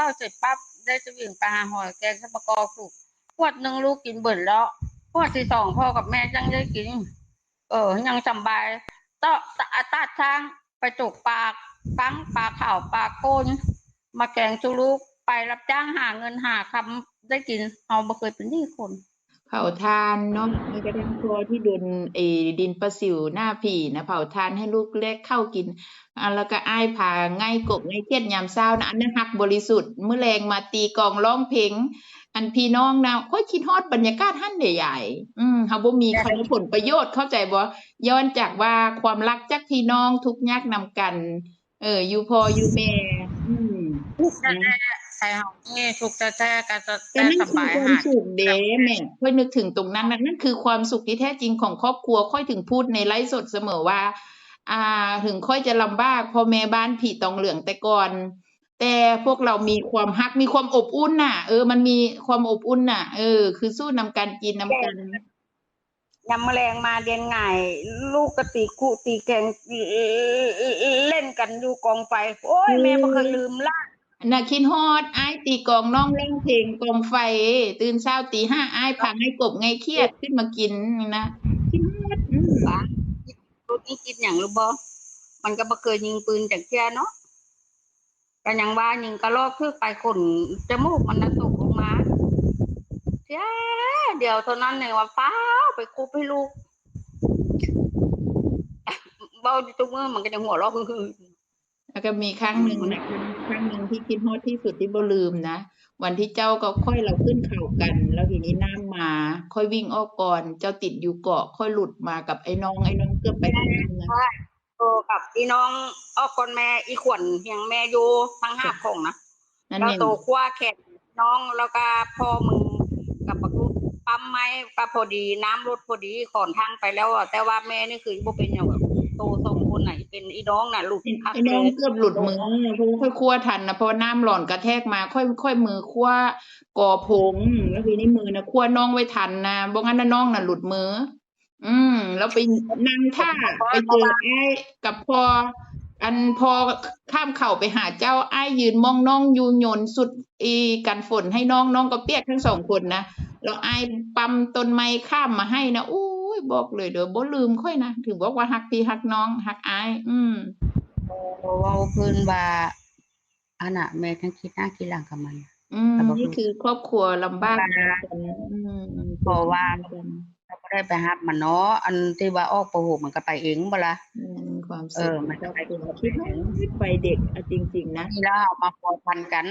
ข้าวเสร็จปั๊บได้จะวิ่งไปหาหอยแกงสะปะกอสุกขวดหนึ่งลูกกินเบิดแล้วขวดที่สองพ่อกับแม่ยังได้กิน เออ ยังสบายต่อตาตาช้างไปจุกปลาปังปลาข่าวปลาโกนมาแกงชุลูกไปรับจ้างหาเงินหาคำได้กินเอาบ่เคยเป็นหนี้คน เผาทานเนาะม้กระทั่งพ่อที่โดนเอดินประสิวหน้าผีนะเผาทานให้ลูกเล็กเข้ากินอแล้วก็อ้ายผาง่ายกบง่ายเครียดยามเช้านะอันนั้นฮักบริสุทธิ์เมื้อแลงมาตีกองร้องเพลงอันพี่น้องนะค่อยคิดฮอดบรรยากาศหั่นใหญ่ๆอืมเฮาบ่มีคำผลประโยชน์เข้าใจบ่ย้อนจากว่าความรักจากพี่น้องทุกยากนำกัน เอออยู่พออยู่แม่อืม แต่ใช่เฮานี่ทุกข์แท้ๆก็จะแต่แต่นั่นสคือบายความหายสุขเด้แม่ค่อยนึกถึงตรงนั้นนะนั่นคือความสุขที่แท้จริงของครอบครัว ค่อยถึงพูดในไลฟ์สดเสมอว่า อ่า ถึงค่อยจะลำบากพ่อแม่บ้านผีตองเหลืองแต่ก่อน แต่พวกเรามีความฮักมีความอบอุ่นน่ะ เออ มันมีความอบอุ่นน่ะ เออ คือสู้นำกันกินนำกัน ยำแมลงมาเดียนง่าย ลูกกะตีกุตีแกงเล่นกันอยู่กองไฟโอ้ยแม่บ่เคยลืมล่า น่ะคิดฮอด อ้ายตีกองน้องเล่นเพลงกองไฟ ตื่นเช้าตีห้าอ้ายพังให้กบไงเครียดขึ้นมากินนะคิดฮอดอืมปะรถนี้คิดอย่างรือบ่มันก็บ่เคยยิงปืนจากเที่ยเนาะก็ยังว่ายิงกระลอกคือไปคนจมูกมันน่ะตกลงมาเที่ยเดียวเท่านั้นเนี่ยว่าฟ้าไปคุบให้ลูกเบาทุกมือมันก็ยังหัวเราะคือ แล้วก็มีครั้งหนึ่งนะครั้งหนึ่งที่คิดฮอดที่สุดที่บ่ลืมนะวันที่เจ้าก็ค่อยเราขึ้นเขากัน แล้วทีนี้น้ำมา ค่อยวิ่งออกก่อน เจ้าติดอยู่เกาะ ค่อยหลุดมากับไอ้น้องไอ้น้องเกือบไปทางนั้นนะโตกับอีน้องออกคนแม่อีขวัญเฮียงแม่อยู่ทั้งห้าคงนะนั่นแล้วเองโตคว้าแขนน้องแล้วก็พ่อมึงกับปักลูกปั๊มไม้ก็พอดีน้ำรถพอดีขอนทางไปแล้วอะแต่ว่าแม่นี่คือบ่เป็นอย่างแบบโตสองค นไหนเป็นอีน้องน่ะลูกคักไอ้น้องเกือบหลุดมือเพราะว่าค่อยคว้าทันนะเพราะว่าน้ำหล่อนกระแทกมา ค่อยค่อยมือคว้าก่อผงแล้วทีนี้มือนะคว้าน้องไว้ทันนะบ่งั้นนะน้องน่ะหลุดมือ อืม แล้วไปนั่งท่าไปเจอไอ้กับพออันพอข้ามเข่าไปหาเจ้าไอ้ายยืนมองน้องอยูโยนสุดอีกันฝนให้น้องน้องก็เปียกทั้งสองคนนะแล้วไอ้ายปั๊มต้นไม้ข้ามมาให้นะอุ้ ยบอกเลยเด้อบ่ลืมค่อยนะถือบอกว่าฮักพี่ฮักน้องฮักไอ้าย อืมเว้าเพิ่นว่าอันน่ะแม่ทั้งคิดหน้าคิดหลังกับมัน อืมแต่บ่นี่คือครอบครัวลำบากเหมือนกันอืมเพราะว่าเราก็ได้ไปรับมันเนาะอันที่ว่าออกประหกมันก็ไปเองบ่ล่ะอืมความเอสุขอมันครอบไปครัวคิดว่าไปเด็กอะจริง ๆ นะนี่แล้วเอามาพอพันกัน